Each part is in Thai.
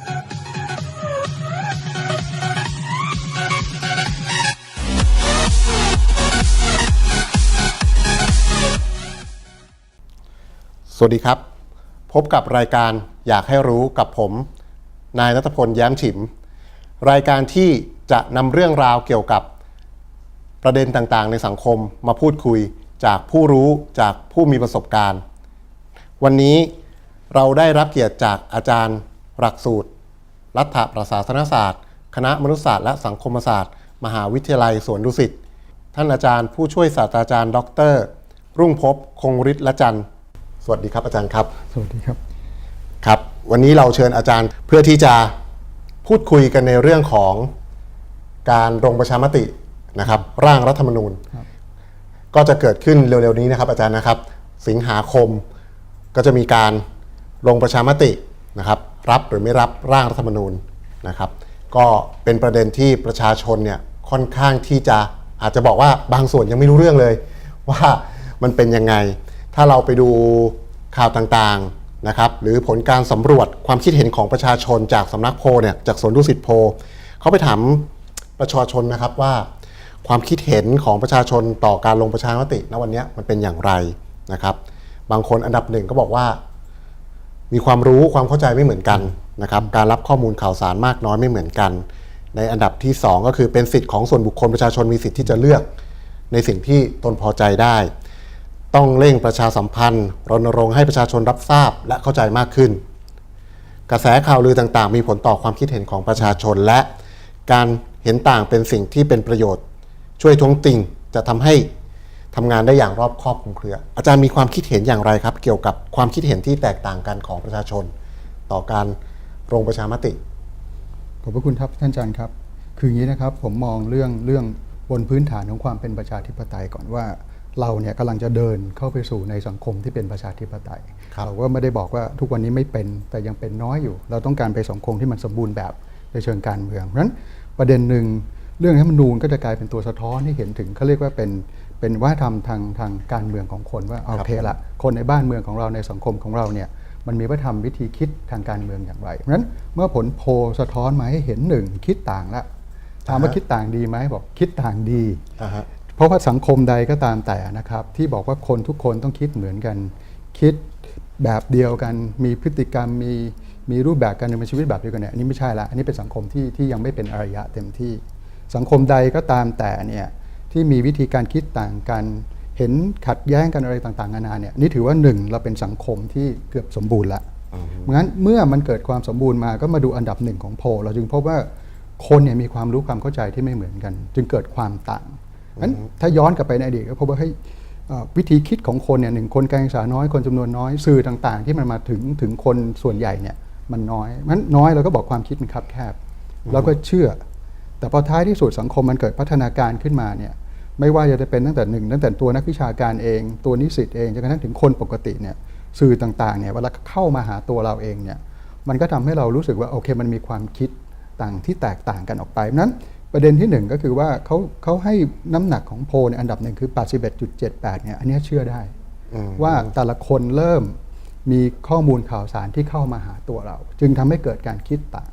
สวัสดีครับ พบกับรายการอยากให้รู้กับผม นายนัทพลแย้มฉิม รายการที่จะนำเรื่องราวเกี่ยวกับประเด็นต่างๆ ในสังคมมาพูดคุยจากผู้รู้จากผู้มีประสบการณ์ วันนี้เราได้รับเกียรติจากอาจารย์ หลักสูตร รัฐประศาสนศาสตร์ คณะมนุษยศาสตร์และสังคมศาสตร์ มหาวิทยาลัยสวนดุสิต ท่านอาจารย์ผู้ช่วยศาสตราจารย์ ดร รุ่งภพคงฤทธิ์ละจันทร์สวัสดีครับอาจารย์ครับ สวัสดีครับ ครับ วันนี้เราเชิญอาจารย์เพื่อที่จะพูดคุยกันในเรื่องของการลงประชามตินะครับ ร่างรัฐธรรมนูญ ก็จะเกิดขึ้นเร็วๆนี้นะครับอาจารย์นะครับ สิงหาคมก็จะมีการลงประชามตินะครับ รับหรือไม่รับร่างรัฐธรรมนูญนะครับ ก็เป็นประเด็นที่ประชาชนเนี่ยค่อนข้างที่จะอาจจะบอกว่าบางส่วนยังไม่รู้เรื่องเลย ว่ามันเป็นยังไง ถ้าเราไปดูข่าวต่างๆนะครับ หรือผลการสำรวจความคิดเห็นของประชาชนจากสำนักโพเนี่ยจากสวนดุสิตโพเขาไปถามประชาชนนะครับว่า ความคิดเห็นของประชาชนต่อการลงประชามติณวันนี้มันเป็นอย่างไรนะครับ บางคนอันดับหนึ่งก็บอกว่า มีความรู้ความเข้าใจไม่เหมือนกันนะครับการรับข้อมูลข่าวสารมากน้อยไม่เหมือนกัน ในอันดับที่ 2 ก็คือเป็นสิทธิ์ของส่วนบุคคลประชาชนมีสิทธิ์ที่จะเลือก ในสิ่งที่ตนพอใจได้ ต้องเร่งประชาสัมพันธ์รณรงค์ให้ประชาชนรับทราบและเข้าใจมากขึ้น กระแสข่าวลือต่างๆ มีผลต่อความคิดเห็นของประชาชนและ การเห็นต่างเป็นสิ่งที่เป็นประโยชน์ ช่วยท้วงติงจะทำให้ ทำงานได้อย่างรอบคอบคลุมเครือ อาจารย์มีความคิดเห็นอย่างไรครับ เกี่ยวกับความคิดเห็นที่แตกต่างกันของประชาชน ต่อการลงประชามติขอบพระคุณครับท่านอาจารย์ครับ คืออย่างนี้นะครับผมมองเรื่องเรื่องบนพื้นฐานของความเป็นประชาธิปไตยก่อนว่าเราเนี่ยกำลังจะเดินเข้าไปสู่ในสังคมที่เป็นประชาธิปไตยครับเราก็ไม่ได้บอกว่าทุกวันนี้ไม่เป็นแต่ยังเป็นน้อยอยู่ เราต้องการไปสังคมที่มันสมบูรณ์แบบในเชิงการเมืองเพราะฉะนั้นประเด็นหนึ่งเรื่องรัฐธรรมนูญก็จะกลายเป็นตัวสะท้อนให้เห็นถึงเขาเรียกว่าเป็น เป็นวัฒนธรรมทางทางการเมืองของคนว่าโอเคละคนในบ้านเมืองของเราในสังคมของเราเนี่ยมันมีวัฒนธรรมวิธีคิดทางการเมืองอย่างไรเพราะฉะนั้นเมื่อผลโพลสะท้อนมาให้เห็นหนึ่งคิดต่างละถามว่าอ่าฮะคิดต่างดีไหมบอกคิดต่างดีอ่าฮะเพราะว่าสังคมใดก็ตามแต่นะครับ ที่บอกว่าคนทุกคนต้องคิดเหมือนกัน คิดแบบเดียวกัน มีพฤติกรรมมีมีรูปแบบการดำเนินชีวิตแบบเดียวกันเนี่ยอันนี้ไม่ใช่ละอันนี้เป็นสังคมที่ที่ยังไม่เป็นอารยะเต็มที่ สังคมใดก็ตามแต่เนี่ย ที่มีวิธีการคิดต่างกัน เห็นขัดแย้งกันอะไรต่างๆนานาเนี่ยนี่ถือว่าหนึ่งเราเป็นสังคมที่เกือบสมบูรณ์ละงั้นเมื่อมันเกิดความสมบูรณ์มาก็มาดูอันดับหนึ่งของโพลเราจึงพบว่าคนเนี่ยมีความรู้ความเข้าใจที่ไม่เหมือนกัน จึงเกิดความต่างงั้นถ้าย้อนกลับไปในอดีตก็พบว่าเฮ้ยเอ่อวิธีคิดของคนเนี่ยหนึ่งคนการศึกษาน้อยคนจำนวนน้อยสื่อต่างๆ ที่มันมาถึงถึงคนส่วนใหญ่เนี่ยมันน้อยมันน้อยเราก็บอกความคิดมันคับแคบเราก็เชื่อ แต่พอท้ายที่สุดสังคมมันเกิดพัฒนาการขึ้นมาเนี่ยไม่ว่าจะเป็นตั้งแต่หนึ่งตั้งแต่ตัวนักวิชาการเอง ตัวนิสิตเองจนกระทั่งถึงคนปกติเนี่ยสื่อต่างๆเนี่ยเวลาเข้ามาหาตัวเราเองเนี่ยมันก็ทำให้เรารู้สึกว่าโอเคมันมีความคิดต่างที่แตกต่างกันออกไปเพราะฉะนั้นประเด็นที่หนึ่งก็คือว่าเขาเขาให้น้ำหนักของโพลในอันดับหนึ่งคือ 81.78เนี่ยอันเนี้ยเชื่อได้ ว่าแต่ละคนเริ่มมีข้อมูลข่าวสารที่เข้ามาหาตัวเรา จึงทำให้เกิดการคิดต่าง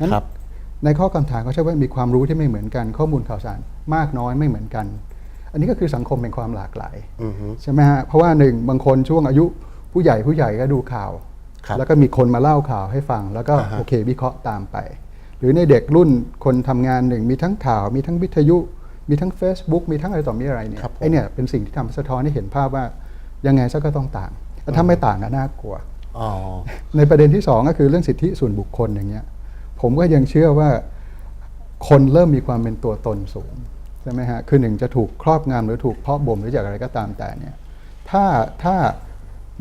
นั้นครับ ในข้อคำถามเขาใช้ว่ามีความรู้ที่ไม่เหมือนกัน ข้อมูลข่าวสารมากน้อยไม่เหมือนกัน อันนี้ก็คือสังคมเป็นความหลากหลายอือฮึใช่ไหมฮะเพราะว่าหนึ่งบางคนช่วงอายุผู้ใหญ่ผู้ใหญ่ก็ดูข่าวครับแล้วก็มีคนมาเล่าข่าวให้ฟัง แล้วก็อ่าฮะโอเควิเคราะห์ตามไป หรือในเด็กรุ่นคนทำงานหนึ่งมีทั้งข่าว มีทั้งวิทยุ มีทั้ง Facebook มีทั้งอะไรต่อมีอะไรเนี่ยครับผมไอเนี่ยเป็นสิ่งที่ทำให้สะท้อนให้เห็นภาพว่ายังไงซะก็ต้องต่างแต่ถ้าไม่ต่างก็น่ากลัวอ๋อในประเด็นที่สองก็คือเรื่องสิทธิส่วนบุคคลอย่างเงี้ย ผมก็ยังเชื่อว่าคนเริ่มมีความเป็นตัวตนสูงใช่ไหมฮะคือหนึ่งจะถูกครอบงำหรือถูกเพาะบ่มหรือจากอะไรก็ตามแต่เนี่ยถ้าถ้า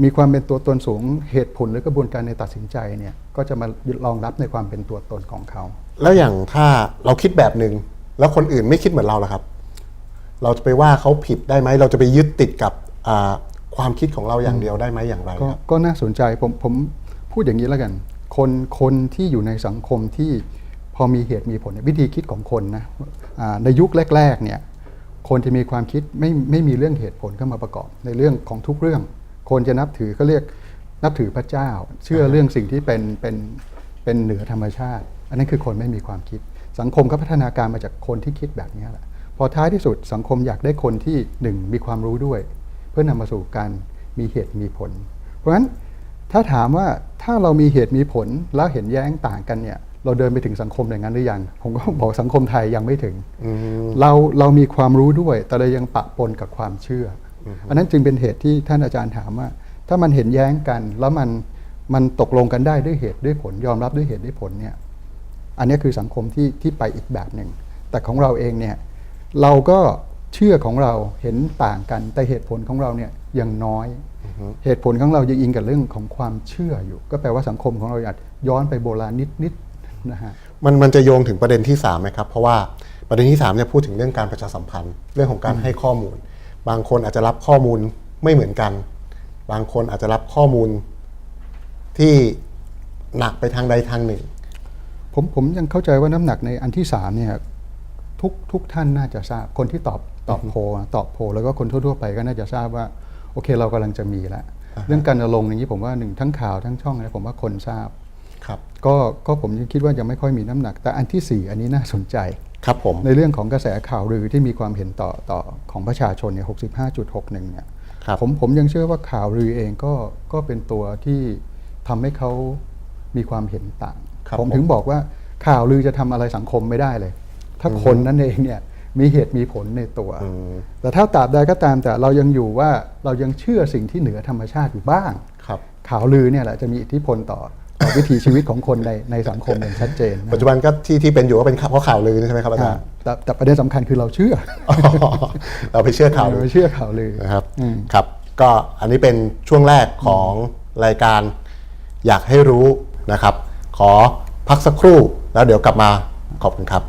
มีความเป็นตัวตนสูงเหตุผลหรือกระบวนการในตัดสินใจเนี่ยก็จะมารองรับในความเป็นตัวตนของเขา แล้วอย่างถ้าเราคิดแบบหนึ่งแล้วคนอื่นไม่คิดเหมือนเราล่ะครับ เราจะไปว่าเขาผิดได้ไหมเราจะไปยึดติดกับอ่าความคิดของเราอย่างเดียวได้ไหมอย่างไรก็ครับก็น่าสนใจผมผมพูดอย่างนี้แล้วกัน คนคนที่อยู่ในสังคมที่พอมีเหตุมีผลวิธีคิดของคนนะในยุคแรกๆเนี่ยคนจะมีความคิดไม่ไม่มีเรื่องเหตุผลเข้ามาประกอบในเรื่องของทุกเรื่อง คนจะนับถือเขาเรียกนับถือพระเจ้า เชื่อเรื่องสิ่งที่เป็นเป็นเป็นเหนือธรรมชาติ อันนั้นคือคนไม่มีความคิด สังคมก็พัฒนาการมาจากคนที่คิดแบบนี้แหละพอท้ายที่สุดสังคมอยากได้คนที่หนึ่งมีความรู้ด้วย เพื่อนำมาสู่การมีเหตุมีผล เพราะฉะนั้น ถ้าถามว่าถ้าเรามีเหตุมีผลแล้วเห็นแย้งต่างกันเนี่ย เราเดินไปถึงสังคมอย่างนั้นหรือยัง ผมก็บอกสังคมไทยยังไม่ถึงเราเรามีความรู้ด้วย แต่เรายังปะปนกับความเชื่อออันนั้นจึงเป็นเหตุที่ท่านอาจารย์ถามว่า ถ้ามันเห็นแย้งกัน แล้วมันมันตกลงกันได้ด้วยเหตุด้วยผล ยอมรับด้วยเหตุด้วยผลเนี่ยอันนี้คือสังคมที่ที่ไปอีกแบบหนึ่งแต่ของเราเองเนี่ยเราก็เชื่อของเราเห็นต่างกันแต่เหตุผลของเราเนี่ย ยังน้อย เหตุผลของเรายังอิงกับเรื่องของความเชื่ออยู่ ก็แปลว่าสังคมของเราอาจย้อนไปโบราณนิดๆนะฮะมันมันจะโยงถึงประเด็นที่3ไหมครับ เพราะว่าประเด็นที่3เนี่ยพูดถึงเรื่องการประชาสัมพันธ์ เรื่องของการให้ข้อมูล บางคนอาจจะรับข้อมูลไม่เหมือนกัน บางคนอาจจะรับข้อมูลที่หนักไปทางใดทางหนึ่ง ผมผมยังเข้าใจว่าน้ำหนักในอันที่สามเนี่ยทุกทุกท่านน่าจะทราบคนที่ตอบตอบโพลอะตอบโพลแล้วก็คนทั่วๆไปก็น่าจะทราบว่า โอเคเรากำลังจะมีแล้วเรื่องการลงค์อย่างนี้ผมว่าหนึ่งทั้งข่าวทั้งช่องอะไรผมว่าคนทราบครับก็ก็ผมยังคิดว่ายังไม่ค่อยมีน้ำหนัก แต่อันที่สี่อันนี้น่าสนใจครับผมในเรื่องของกระแสข่าวลือที่มีความเห็นต่อต่อของประชาชนเนี่ยหกสิบห้าจุดหกหนึ่งเนี่ยครับผมผมยังเชื่อว่าข่าวลือเองก็ก็เป็นตัวที่ทำให้เขามีความเห็นต่างครับผมผมถึงบอกว่าข่าวลือจะทำอะไรสังคมไม่ได้เลย ถ้าคนนั้นเองเนี่ย มีเหตุมีผลในตัวอืมแต่ถ้าตราบใดก็ตามแต่เรายังอยู่ว่าเรายังเชื่อสิ่งที่เหนือธรรมชาติอยู่บ้างครับข่าวลือเนี่ยแหละจะมีอิทธิพลต่อต่อวิถีชีวิตของคนในในสังคมอย่างชัดเจนนะปัจจุบันก็ที่ที่เป็นอยู่ก็เป็นเพราะข่าวลือใช่ไหมครับอาจารอ่าย์แต่แต่ประเด็นสำคัญคือเราเชื่ออ๋อเราไปเชื่อข่าวลือเราเชื่อข่าวลือนะครับครับ ก็อันนี้เป็นช่วงแรกของรายการอยากให้รู้นะครับ ขอพักสักครู่แล้วเดี๋ยวกลับมาขอบคุณครับ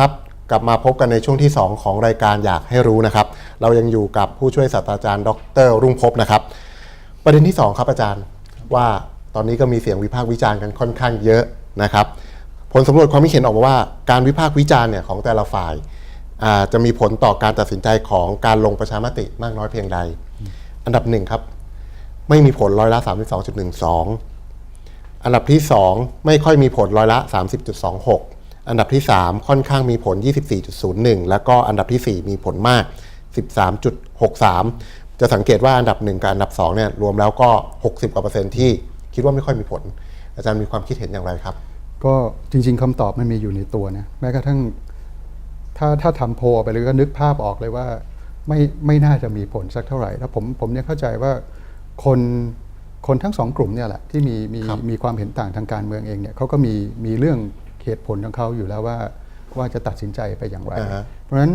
ครับกลับมาพบกันในช่วงที่ 2 ของรายการอยากให้รู้นะครับ เรายังอยู่กับผู้ช่วยศาสตราจารย์ ดร รุ่งภพนะครับ ประเด็นที่ 2 ครับอาจารย์ว่าตอนนี้ก็มีเสียงวิพากษ์วิจารณ์กันค่อนข้างเยอะนะครับ ผลสำรวจความคิดเห็นออกมาว่าการวิพากษ์วิจารณ์เนี่ยของแต่ละฝ่ายจะมีผลต่อการตัดสินใจของการลงประชามติมากน้อยเพียงใด อันดับหนึ่งครับไม่มีผลร้อยละ 32.12 อันดับที่ 2 ไม่ค่อยมีผลร้อยละ 30.26 อันดับที่ 3 ค่อนข้างมีผล 24.01 แล้วก็อันดับทีสี่ 4 มีผลมาก 13.63 จะสังเกตว่าอันดับ 1 กับอันดับ2เนี่ยรวมแล้วก็ 60กว่าเปอร์เซ็นต์ที่คิดว่าไม่ค่อยมีผล อาจารย์มีความคิดเห็นอย่างไรครับ ก็จริง ๆคำตอบมันมีอยู่ในตัวนะแม้กระทั่งถ้าถ้าทำโพลไปเลยก็นึกภาพออกเลยว่าไม่ไม่น่าจะมีผลสักเท่าไหร่แล้วผมผมเนี่ยเข้าใจว่าคนคนทั้งสองกลุ่มเนี่ยแหละที่มีมีครับมีความเห็นต่างทางการเมืองเองเนี่ยเขาก็มีมีเรื่อง เหตุผลของเขาอยู่แล้วว่าว่าจะตัดสินใจไปอย่างไรอ่าฮะเพราะฉะนั้น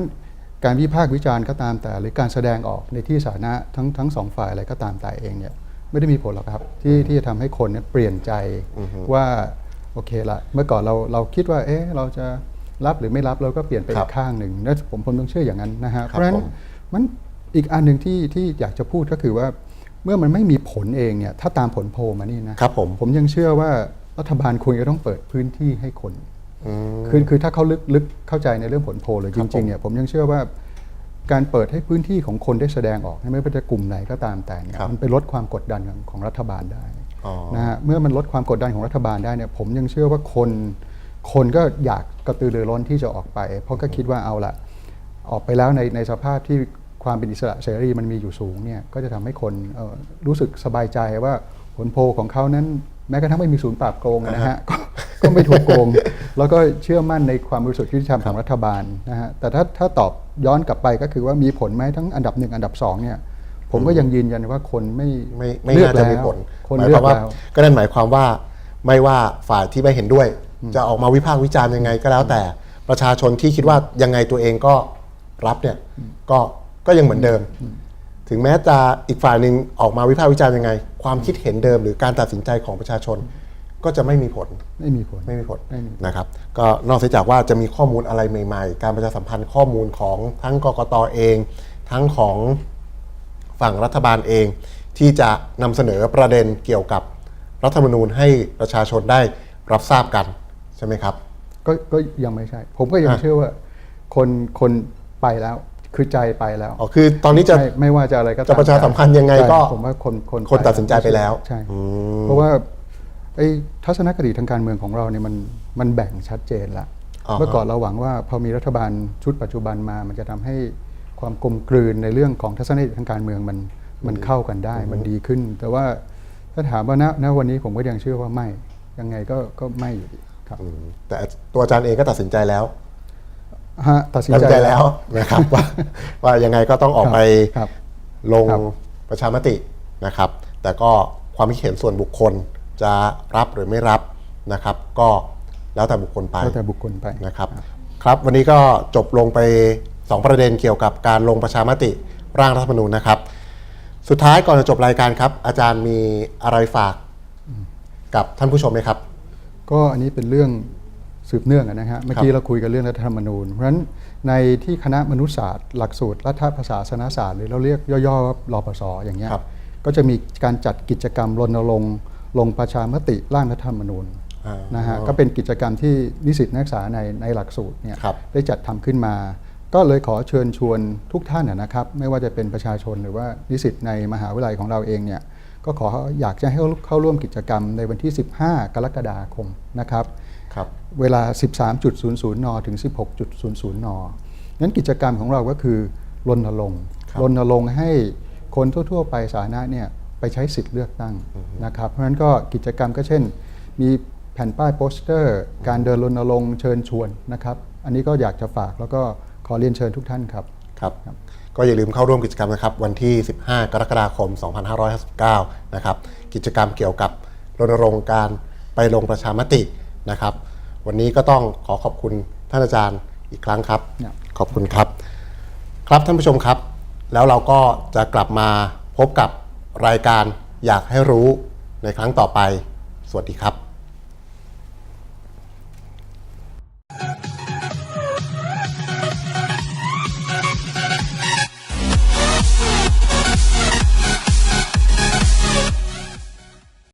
การวิพากษ์วิจารณ์ก็ตามแต่ หรือการแสดงออกในที่สาธารณะทั้งทั้งสองฝ่ายอะไรก็ตามแต่เองเนี่ยไม่ได้มีผลหรอกครับที่ที่จะทำให้คนเนี่ยเปลี่ยนใจว่าโอเคละเมื่อก่อนเราเราคิดว่าเอ๊ะเราจะรับหรือไม่รับเราก็เปลี่ยนไปครัอีบกข้างหนึ่งแล้วผมผมต้องเชื่ออย่างนั้นนะฮะครับเพราะฉะนั้นผมมันอีกอันหนึ่งที่ที่อยากจะพูดก็คือว่าเมื่อมันไม่มีผลเองเนี่ยถ้าตามผลโพลมานี่นะครับผมผมยังเชื่อว่า รัฐบาลควรจะต้องเปิดพื้นที่ให้คนอืมคือคือถ้าเขาลึกลึกเข้าใจในเรื่องผลโพลเลยคจรับผมริงๆเนี่ยผมยังเชื่อว่าการเปิดให้พื้นที่ของคนได้แสดงออกไม่ว่าจะกลุ่มไหนก็ตามแต่เนี่ยครับมันไปลดความกดดันของของรัฐบาลได้อ๋อนะฮะเมื่อมันลดความกดดันของรัฐบาลได้เนี่ยผมยังเชื่อว่าคนคนก็อยากกระตือรือร้นที่จะออกไป เพราะก็คิดว่าเอาละออกไปแล้วในในสภาพที่ความเป็นอิสระเสรีมันมีอยู่สูงเนี่ยก็จะทำให้คนเอ่อรู้สึกสบายใจว่าผลโพลของเขานั้น แม้กระทั่งไม่มีศูนย์ปราบโกงนะฮะก็ก็ไม่ถูกโกง แล้วก็เชื่อมั่นในความบริสุทธิ์ยุติธรรมของรัฐบาลนะฮะแต่ถ้าถ้าตอบย้อนกลับไปก็คือว่ามีผลไหมทั้งอันดับหนึ่งอันดับสองเนี่ยผมก็ยังยืนยันว่าคนไม่ไม่ไม่เลือกน่าจะมีแล้วผลคนหมายเลืคอวากมว่าแล้วก็นั่นหมายความว่าไม่ว่าฝ่ายที่ไม่เห็นด้วย จะออกมาวิพากษ์วิจารณ์ยังไงก็แล้วแต่ประชาชนที่คิดว่ายังไงตัวเองก็รับเนี่ยก็ก็ยังเหมือนเดิม ถึงแม้จะอีกฝ่ายหนึ่งออกมาวิพากษ์วิจารณ์ยังไง ความคิดเห็นเดิมหรือการตัดสินใจของประชาชนก็จะไม่มีผลไม่มีผล ไม่มีผลไม่มีนะครับ ก็นอกเสียจากว่าจะมีข้อมูลอะไรใหม่ ๆ การประชาสัมพันธ์ข้อมูลของทั้งกกตเอง ทั้งของฝั่งรัฐบาลเอง ที่จะนำเสนอประเด็นเกี่ยวกับรัฐธรรมนูญให้ประชาชนได้รับทราบกันใช่ไหมครับ ก็ก็ยังไม่ใช่ ผมก็ยังอะเชื่อว่าคนคนไปแล้ว คือใจไปแล้วอ๋อคือตอนนี้จะไม่ไม่ว่าจะอะไรก็ตามจะประชาสัมพันธ์ยังไงใช่ก็ผมว่าคนคนคนตัดสินใจไปแล้วใช่อืมเพราะว่าไอ้ทัศนคติทางการเมืองของเราเนี่ยมันมันแบ่งชัดเจนละอ่าฮะเมื่อก่อนเราหวังว่าพอมีรัฐบาลชุดปัจจุบันมา มันจะทำให้ความกลมกลืนในเรื่องของทัศนคติทางการเมืองมันมันเข้ากันได้ มันดีขึ้น แต่ว่าถ้าถามว่าณณวันนี้ผมก็ยังเชื่อว่าไม่ยังไงก็ก็ไม่อยู่ดีครับอืมแต่ตัวอาจารย์เองก็ตัดสินใจแล้วฮะ ตัดสินตัดสินใจใจแล้วนะครับว่าว่ายังไงก็ต้องออกไปครับลงครับประชามตินะครับ แต่ก็ความคิดเห็นส่วนบุคคลจะรับหรือไม่รับนะครับ ก็แล้วแต่บุคคลไปแล้วแต่บุคคลไปนะครับ ครับวันนี้ก็จบลงไป 2 ประเด็นเกี่ยวกับการลงประชามติร่างรัฐธรรมนูญนะครับ สุดท้ายก่อนจะจบรายการครับ อาจารย์มีอะไรฝากกับท่านผู้ชมไหมครับ ก็อันนี้เป็นเรื่อง สืบเนื่องอะนะฮะเมื่อกี้เราคุยกันเรื่องรัฐธรรมนูญ เพราะฉะนั้นในที่คณะมนุษยศาสตร์หลักสูตรรัฐประศาสนศาสตร์หรือเราเรียกย่อๆว่ารปศอย่างเงี้ยครับก็จะมีการจัดกิจกรรมรณรงค์ลงประชามติร่างรัฐธรรมนูญอ่านนะฮะก็เป็นกิจกรรมที่นิสิตนักศึกษาในในหลักสูตรเนี่ยครับได้จัดทำขึ้นมา ก็เลยขอเชิญชวนทุกท่านนะนะครับไม่ว่าจะเป็นประชาชนหรือว่านิสิตในมหาวิทยาลัยของเราเองเนี่ยก็ขออยากจะให้เข้าร่วมกิจกรรมในวันที่ 15 กรกฎาคมนะครับ ครับเวลา 13.00 น ถึง 16.00 น งั้นกิจกรรมของเราก็คือรณรงค์ครับรณรงค์ให้คนทั่ว ๆ ไปสาธารณะเนี่ยไปใช้สิทธิ์เลือกตั้งนะครับ เพราะฉะนั้นก็กิจกรรมก็เช่น มีแผ่นป้ายโปสเตอร์ การเดินรณรงค์เชิญชวนนะครับ อันนี้ก็อยากจะฝากแล้วก็ขอเรียนเชิญทุกท่านครับครับ ก็อย่าลืมเข้าร่วมกิจกรรมนะครับ วันที่ 15 กรกฎาคม 2559 นะครับ กิจกรรมเกี่ยวกับรณรงค์การไปลงประชามติ นะครับ วันนี้ก็ต้องขอขอบคุณท่านอาจารย์อีกครั้งครับครับ ขอบคุณครับ ครับท่านผู้ชมครับ แล้วเราก็จะกลับมาพบกับรายการอยากให้รู้ในครั้งต่อไป สวัสดีครับ